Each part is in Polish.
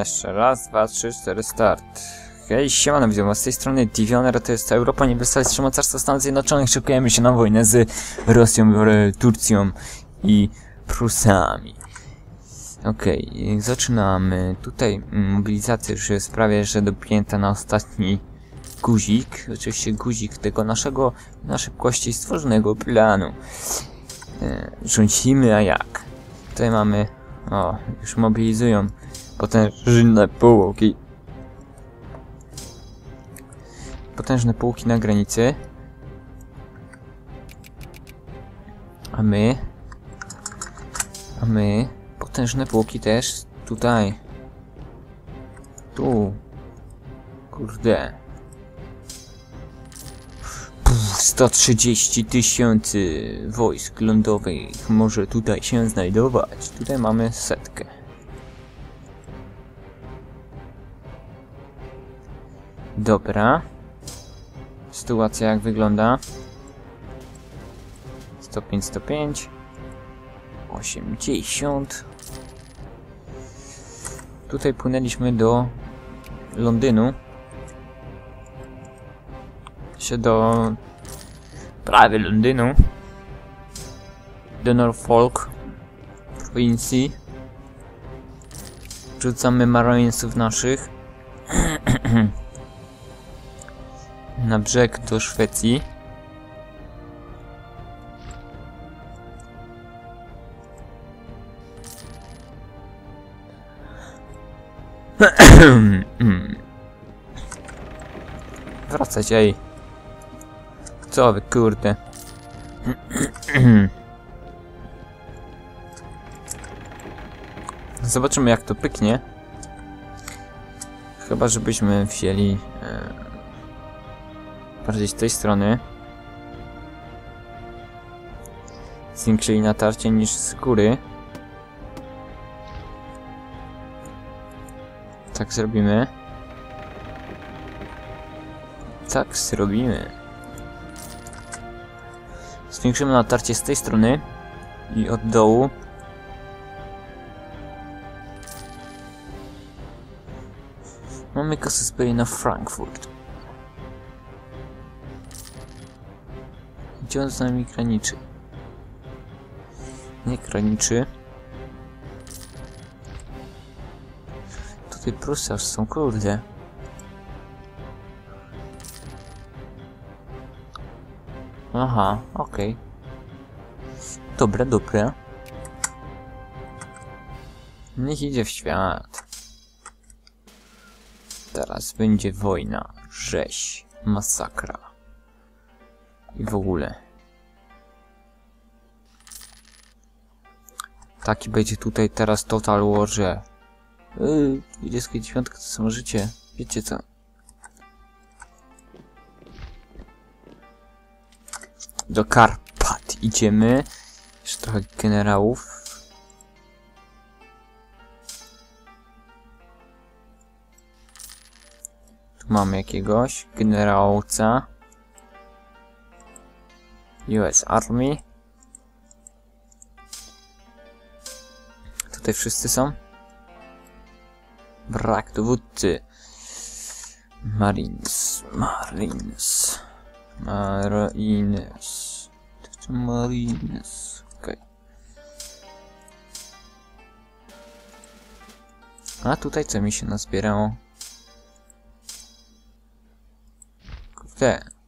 Jeszcze raz, dwa, trzy, cztery, start. Hej, siemano widzę, z tej strony Divioner, to jest Europa Uniwersalistyczna Mocarstwo Stanów Zjednoczonych. Szykujemy się na wojnę z Rosją, e, Turcją i Prusami. Okej, zaczynamy. Tutaj mm, mobilizacja już jest prawie, że dopięta na ostatni guzik. Oczywiście guzik tego naszego, na szybkości stworzonego planu. E, rządzimy, a jak? Tutaj mamy, o, już mobilizują potężne pułki. Potężne pułki na granicy. A my... A my... Potężne pułki też tutaj. Tu. Kurde. Puf, 130 tysięcy wojsk lądowych może tutaj się znajdować. Tutaj mamy setkę. Dobra. Sytuacja jak wygląda? 105, 105. 80. Tutaj płynęliśmy do Londynu. Się do prawie Londynu. Do Norfolk prowincji. Rzucamy Marinesów naszych. Na brzeg do Szwecji. Wracać. Co wy, kurde. Zobaczymy jak to pyknie. Chyba, żebyśmy wzięli... E, bardziej z tej strony. Zwiększyli natarcie niż z góry. Tak zrobimy. Tak zrobimy. Zwiększymy natarcie z tej strony i od dołu. Mamy kasę na Frankfurt. Gdzie on z nami graniczy? Nie graniczy. Tutaj Prusy aż są, kurde. Aha, okej. Okay. Dobre, dobre. Niech idzie w świat. Teraz będzie wojna, rzeź, masakra i w ogóle. Taki będzie tutaj teraz Total War, że yy, 29 to życie. Wiecie co? Do Karpat idziemy. Jeszcze trochę generałów. Tu mamy jakiegoś generałca. US Army. Tutaj wszyscy są. Brak dowódcy. Marines. Marines. Marines. Marines. Okej. Okay. A tutaj co mi się nazbierało? Kurde.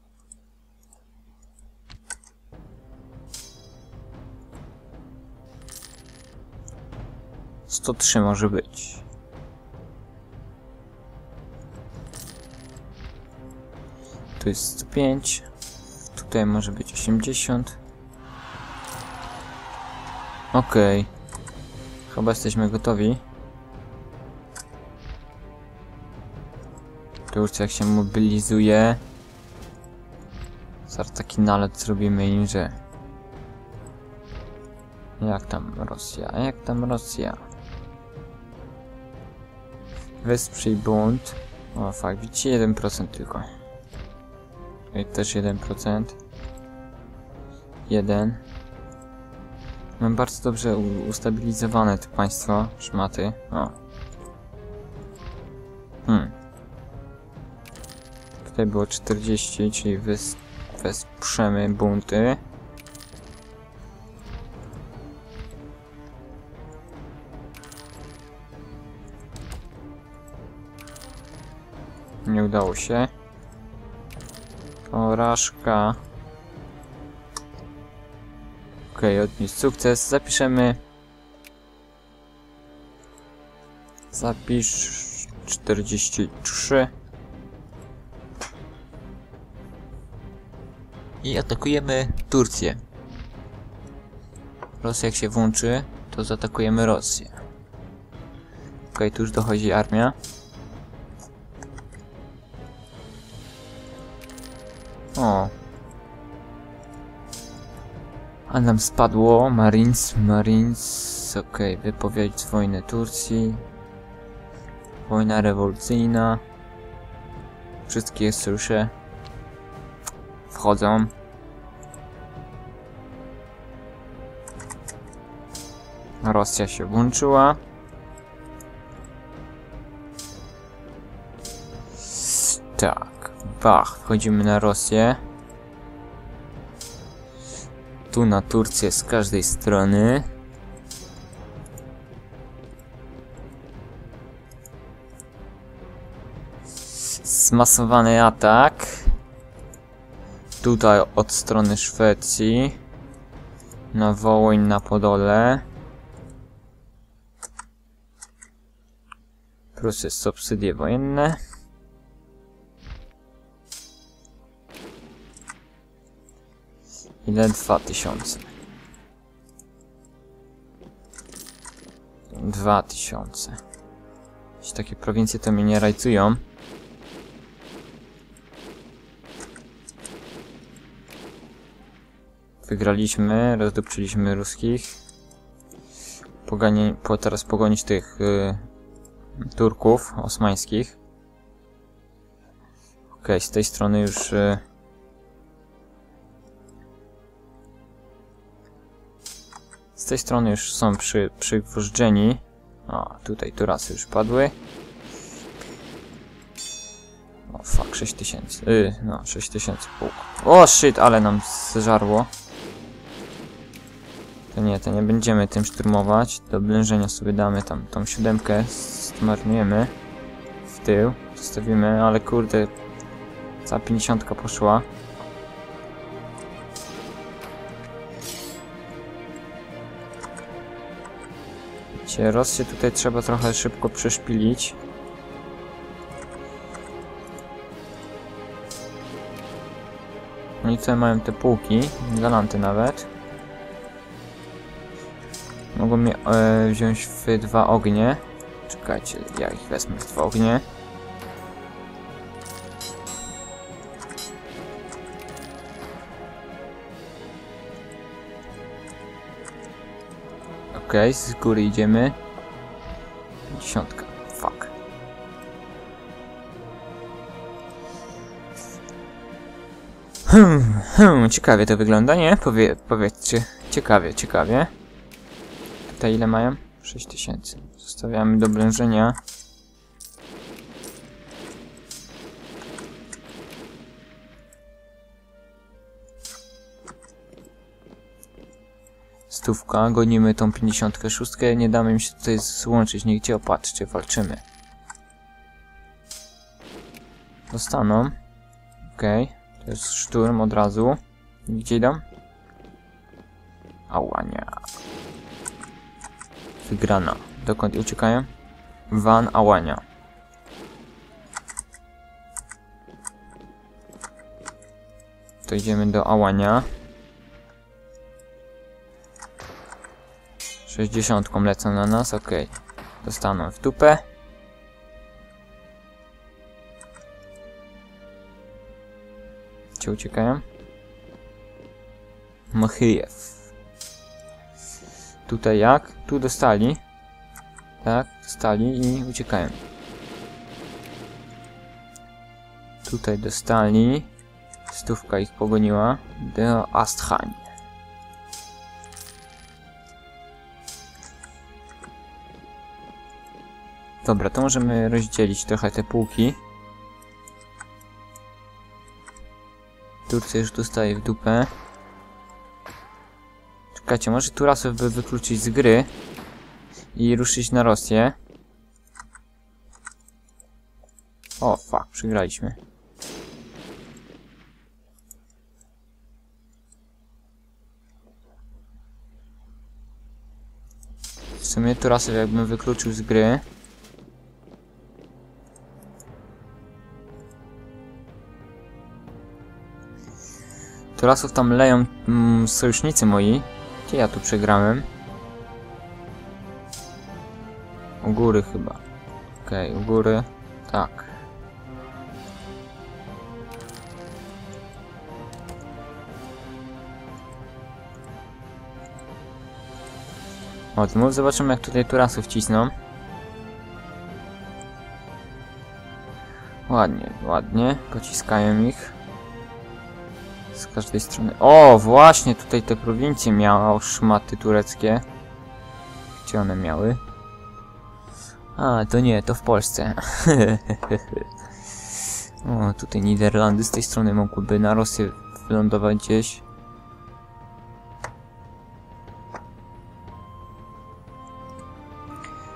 103 może być. Tu jest 105. Tutaj może być 80. Okej. Okay. Chyba jesteśmy gotowi. Turcja jak się mobilizuje. Zaraz taki nalet zrobimy im, że... Jak tam Rosja? Jak tam Rosja? Wesprzyj bunt. O, fakt, widzicie 1% tylko. I też 1%. 1. Mam bardzo dobrze ustabilizowane to państwo, szmaty. O. Hmm. Tutaj było 40, czyli wys wesprzemy bunty. Udało się. Porażka. Okay, odnieść sukces. Zapiszemy. Zapisz 43. I atakujemy Turcję. Rosja jak się włączy, to zaatakujemy Rosję. Okay, tu już dochodzi armia. A nam spadło Marines, Marines, okej, okay, wypowiedzieć wojnę Turcji. Wojna rewolucyjna. Wszystkie sojusze wchodzą. Rosja się włączyła. Tak, bach, wchodzimy na Rosję. Tu na Turcję z każdej strony. Zmasowany atak. Tutaj od strony Szwecji. Na Wołyń, na Podole. Jest subsydie wojenne. Ile? Dwa tysiące. Dwa tysiące. Jeśli takie prowincje to mnie nie rajcują. Wygraliśmy, rozdupczyliśmy ruskich. Po, teraz pogonić tych y, Turków osmańskich. Ok, z tej strony już... Y, tej strony już są przy, przygwożdżeni. O, tutaj Turasy już padły. O, fuck, 6000. Yy, no, 6000 pułk. O, shit, ale nam zżarło. To nie, to nie będziemy tym szturmować. Do oblężenia sobie damy tam tą siódemkę, zmarnujemy w tył, zostawimy, ale kurde, cała pięćdziesiątka poszła. Wiecie, Rosję tutaj trzeba trochę szybko przeszpilić. Oni tutaj mają te półki, galanty nawet. Mogą mnie e, wziąć w dwa ognie. Czekajcie, ja ich wezmę w dwa ognie. Okej, okay, z góry idziemy. Dziesiątka. Fuck. Hmm, hmm, ciekawie to wygląda, nie? Powie, powiedzcie. Ciekawie, ciekawie. Te ile mają? 6000. Zostawiamy do oblężenia. Stówka, gonimy tą 56, nie damy im się tutaj złączyć nigdzie, opatrzcie, walczymy. Dostaną. Okej, okay. to jest szturm od razu. Gdzie idą? Ałania. Wygrana. Dokąd uciekają? Van Ałania. To idziemy do Ałania. 60 lecą na nas, ok. Dostaną w dupę. Gdzie uciekają? Machyjew. Tutaj jak? Tu dostali. Tak, dostali i uciekają. Tutaj dostali. Stówka ich pogoniła. Do Astchań. Dobra, to możemy rozdzielić trochę te półki. Turcja już dostaje w dupę. Czekajcie, może Turasów by wykluczyć z gry i ruszyć na Rosję. O, fuck, przegraliśmy. W sumie Turasów jakbym wykluczył z gry. Turasów tam leją mm, sojusznicy moi. Gdzie ja tu przegrałem? U góry chyba. Okej, okay, u góry. Tak. O, to może zobaczymy jak tutaj Turasów cisną. Ładnie, ładnie. Pociskają ich. Z każdej strony. O, właśnie tutaj te prowincje miały szmaty tureckie. Gdzie one miały? A, to nie, to w Polsce. o, tutaj Niderlandy z tej strony mogłyby na Rosję wylądować gdzieś.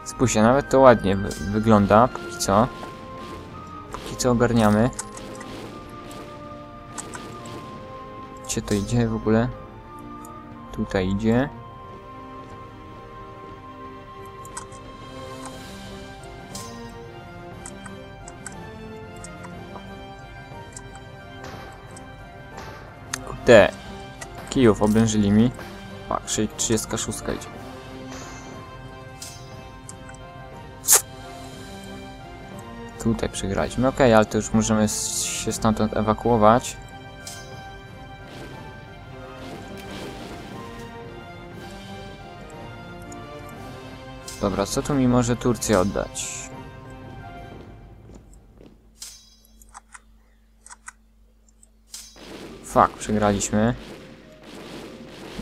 Spójrzcie, nawet to ładnie wy wygląda, póki co. Póki co ogarniamy. Gdzie to idzie w ogóle? Tutaj idzie. Kurde. Kijów oblężyli mi. A, 36 idzie. Tutaj przegraliśmy. Okay, ale to już możemy się stamtąd ewakuować. Dobra, co tu mi może Turcja oddać? Fuck, przegraliśmy.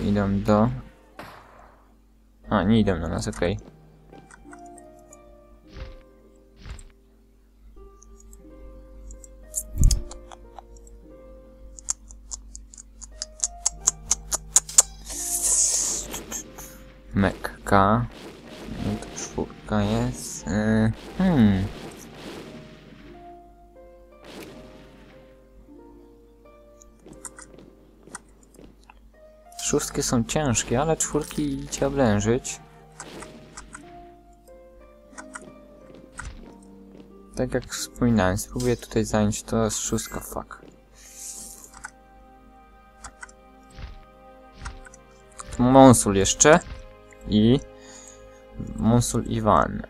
Idą do... A, nie idą na nas, okej. Okay. Mekka. Czwórka jest. Yy, hmm. Szóstki są ciężkie, ale czwórki idzie oblężyć. Tak jak wspominałem, spróbuję tutaj zająć to z szóstka, fuck. Monsul jeszcze i Monsul Iwan.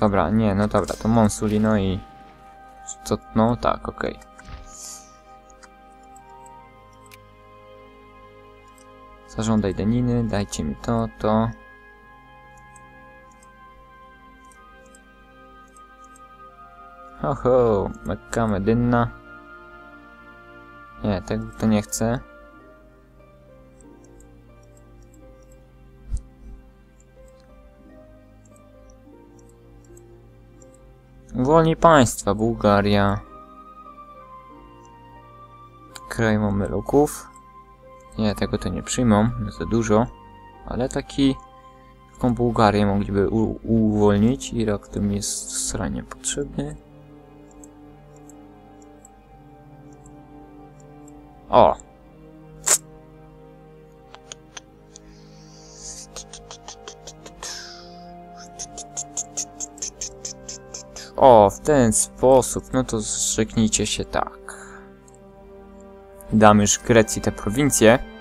Dobra, nie, no dobra, to Monsulino i... Co, no tak, okej. Okay. Zażądaj daniny, dajcie mi to, to... Oho, Mekka Medynna. Nie, tego to nie chcę. Uwolnij państwa, Bułgaria. Kraj Mameluków. Nie, tego to nie przyjmą, za dużo. Ale taki... Taką Bułgarię mogliby uwolnić. Irak to mi jest sranie potrzebny. O! O, w ten sposób. No to zrzeknijcie się tak. Damy już Grecji te prowincje.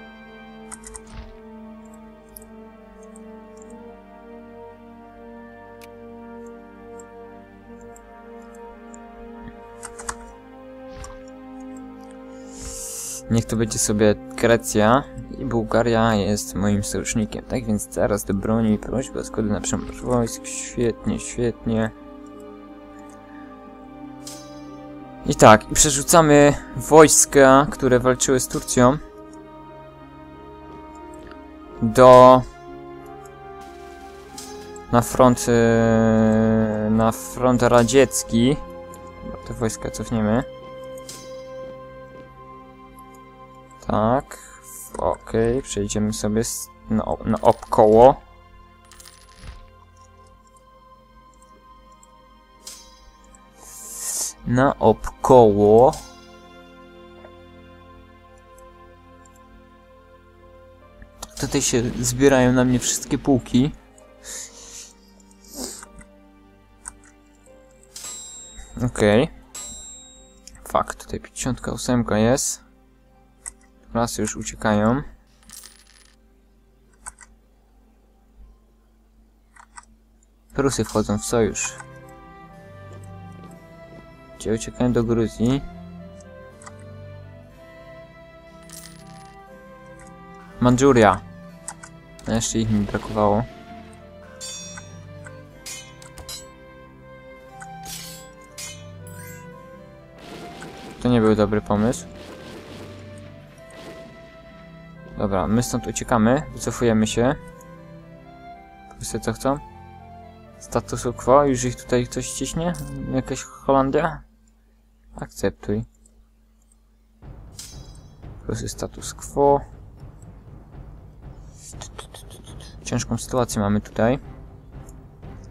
Niech to będzie sobie Grecja i Bułgaria jest moim sojusznikiem. Tak więc zaraz do broni o zgodę na przemarsz wojsk. Świetnie, świetnie. I tak, i przerzucamy wojska, które walczyły z Turcją do na front e, na front radziecki. Te wojska cofniemy. Tak. Okej, przejdziemy sobie na, na obkoło. Na obkoło. Tutaj się zbierają na mnie wszystkie pułki. Okej. Fakt, tutaj 58 jest. Rasy już uciekają. Prusy wchodzą w sojusz. Gdzie uciekają do Gruzji. Mandżuria. No Jeszcze ich mi brakowało. To nie był dobry pomysł. Dobra, my stąd uciekamy, wycofujemy się. Wszyscy co chcą? Statusu quo, już ich tutaj ktoś ciśnie? Jakaś Holandia? Akceptuj. Prosy status quo. Ciężką sytuację mamy tutaj.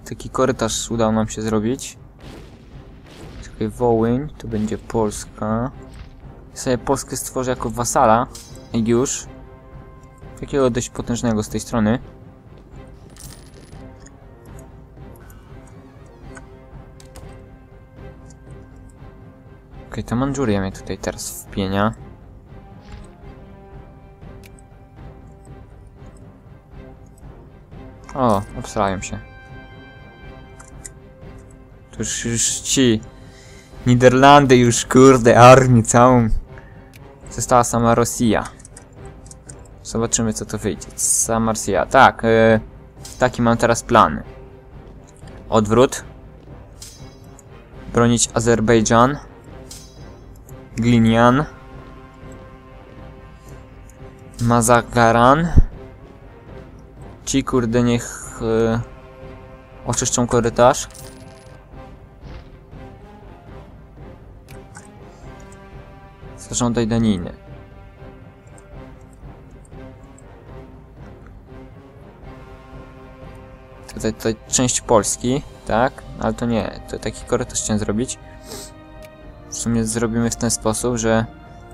Taki korytarz udało nam się zrobić. Czekaj, Wołyń, to będzie Polska. Ja sobie Polskę stworzę jako wasala. I już. Takiego dość potężnego z tej strony. Okej, to Mandżuria mnie tutaj teraz wpienia. O, obsrają się. To już, już ci Niderlandy już, kurde, armię całą. Została sama Rosja. Zobaczymy, co to wyjdzie. Sama Rosja. Tak, e, taki mam teraz plan. Odwrót. Bronić Azerbejdżan. Glinian. Mazagaran. Ci, kurde, niech e, oczyszczą korytarz. Zażądaj daniny. Tutaj, tutaj część Polski, tak? Ale to nie, to taki korytarz chciałem zrobić. W sumie zrobimy w ten sposób, że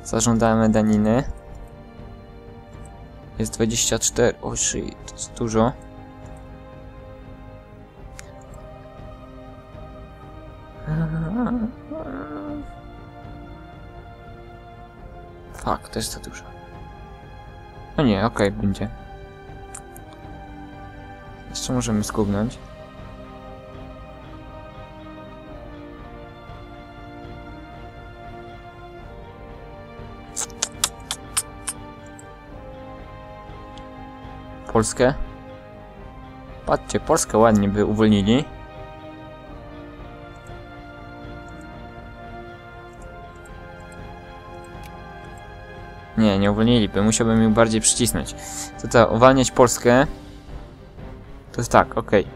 zażądamy daniny. Jest 24, o shit, to jest dużo. Fuck, to jest za dużo. No nie, okej, będzie. Jeszcze możemy skubnąć. Polskę. Patrzcie, Polskę ładnie by uwolnili. Nie, nie uwolniliby. Musiałbym ją bardziej przycisnąć. To co, uwalniać Polskę. To jest tak, okej.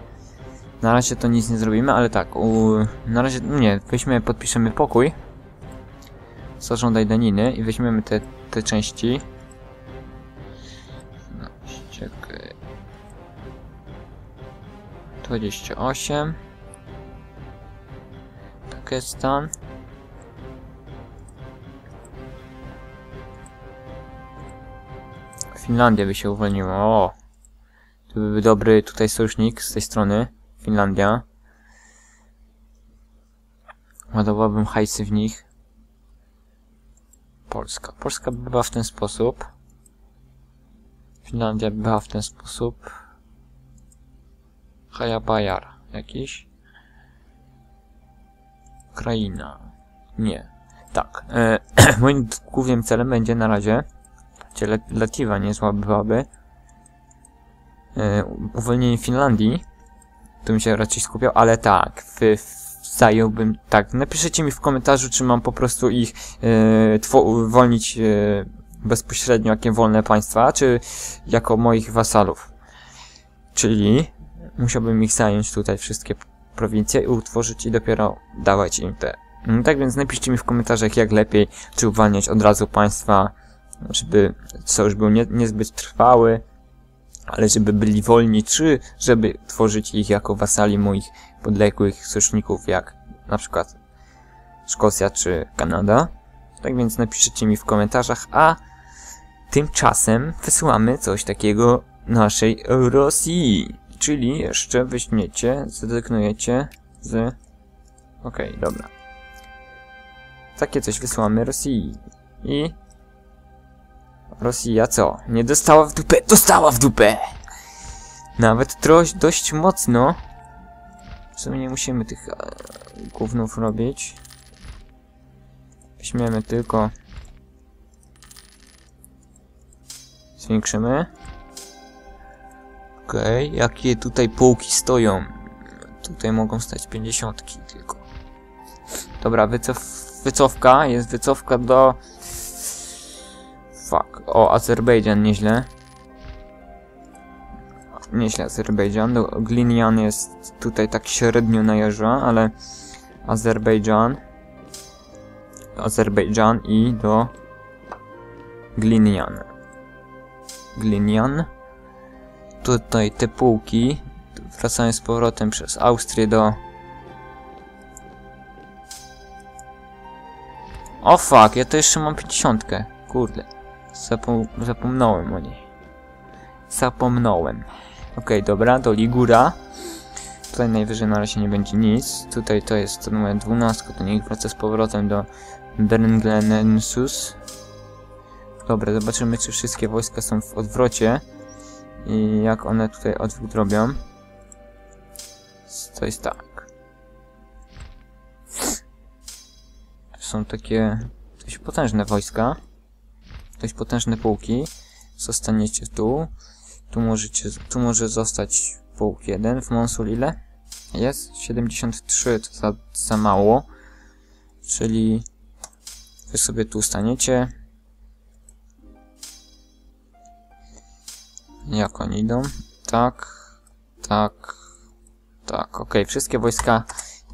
Na razie to nic nie zrobimy, ale tak, u... na razie, no nie, weźmy, podpiszemy pokój. Zażądaj daniny i weźmiemy te, te części. No, czekaj. 28. Pakistan. Finlandia by się uwolniła. O! Byłby dobry tutaj sojusznik z tej strony. Finlandia. Ładowałbym hajsy w nich. Polska. Polska by była w ten sposób. Finlandia by była w ten sposób. Hajabajar jakiś. Ukraina. Nie. Tak. E, moim głównym celem będzie na razie Lativa niezła byłaby. E, uwolnienie Finlandii. Tu bym się raczej skupiał, ale tak, w, zająłbym, tak, napiszecie mi w komentarzu, czy mam po prostu ich e, two- wolnić e, bezpośrednio jakie wolne państwa, czy jako moich wasalów. Czyli musiałbym ich zająć tutaj wszystkie prowincje i utworzyć i dopiero dawać im te. No tak więc napiszcie mi w komentarzach jak lepiej, czy uwalniać od razu państwa, żeby sojusz był nie, niezbyt trwały, ale żeby byli wolni, czy żeby tworzyć ich jako wasali moich podległych sojuszników, jak na przykład Szkocja czy Kanada. Tak więc napiszcie mi w komentarzach, a tymczasem wysyłamy coś takiego naszej Rosji. Czyli jeszcze weźmiecie, zrezygnujecie z... Okej, okay, dobra. Takie coś wysyłamy Rosji. I... Rosja co? Nie dostała w dupę? Dostała w dupę! Nawet troś, dość mocno. W sumie nie musimy tych e, gównów robić. Weźmiemy tylko... Zwiększymy. Okej, okay. jakie tutaj półki stoją? Tutaj mogą stać pięćdziesiątki tylko. Dobra, wycof wycofka. Jest wycofka do... Fuck. O, Azerbejdżan, nieźle. Nieźle Azerbejdżan. Glinian jest tutaj tak średnio najeżdża, ale Azerbejdżan. Azerbejdżan i do Glinian. Glinian tutaj te półki wracają z powrotem przez Austrię do... O fuck, ja to jeszcze mam 50. Kurde. Zapom zapomniałem o niej. Zapomniałem. Okay, dobra, do Ligura. Tutaj najwyżej na razie nie będzie nic. Tutaj to jest to numer 12, to niech wraca z powrotem do Bernglenensus. Dobra, zobaczymy czy wszystkie wojska są w odwrocie i jak one tutaj odwrót robią. To jest tak. To są takie dość potężne wojska. Dość potężne pułki. Zostaniecie tu. Tu możecie, tu może zostać pułk jeden. W Monsul ile? Jest? 73, to za, za mało. Czyli wy sobie tu staniecie. Jak oni idą? Tak, tak, tak. Ok, wszystkie wojska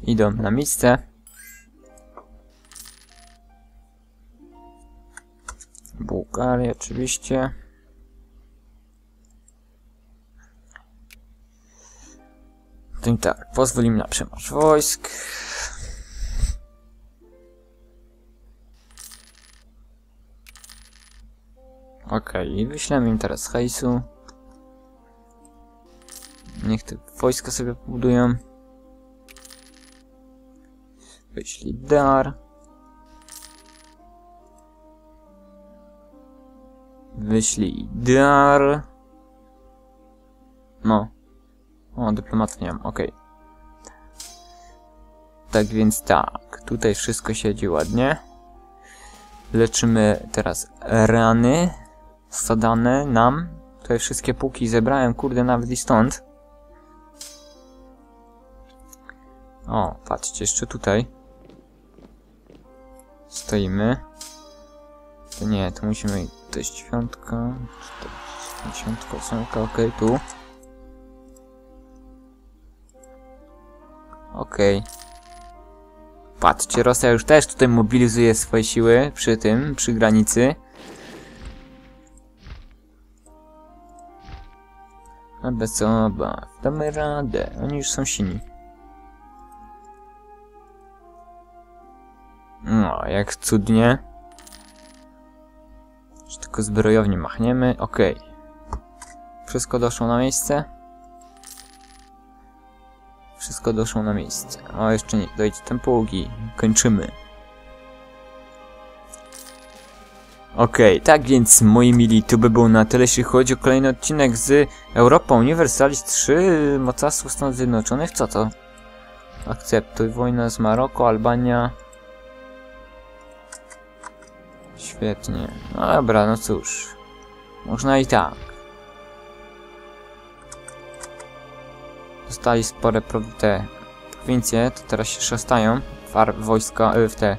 idą na miejsce. Bułgaria oczywiście. To tak, pozwolimy na przemarsz wojsk. Okej, okay, wyślemy im teraz hejsu. Niech te wojska sobie budują. Wyślij dar. Wyślij dar. No. O, dyplomatów nie mam, okej. Okay. Tak więc tak, tutaj wszystko siedzi ładnie. Leczymy teraz rany zadane nam. Tutaj wszystkie półki zebrałem, kurde, nawet i stąd. O, patrzcie, jeszcze tutaj. Stoimy. To nie, to musimy... To jest świątka. Świątka, ósemka, okej, okay, tu. Okay. Patrzcie, Rosja już też tutaj mobilizuje swoje siły przy tym, przy granicy. A bez obaw, damy radę, oni już są silni. No, jak cudnie. Tylko zbrojownie machniemy. Okay. Wszystko doszło na miejsce? Wszystko doszło na miejsce. O, jeszcze nie. Dojdzie ten pługi. Kończymy. Okay, tak więc moi mili, to by było na tyle, jeśli chodzi o kolejny odcinek z Europa Universalis 3 Mocarstwo Stanów Zjednoczonych. Co to? Akceptuj wojnę z Maroko, Albania, Świetnie. No dobra, no cóż. Można i tak. Dostali spore te prowincje, to teraz się szastają w wojska, y, w te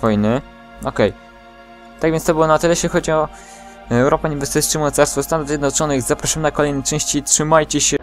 wojny. Okej. Tak więc to było na tyle, jeśli chodzi o Europa Niebezpieczne Mocarstwo Stanów Zjednoczonych. Zapraszam na kolejne części, trzymajcie się.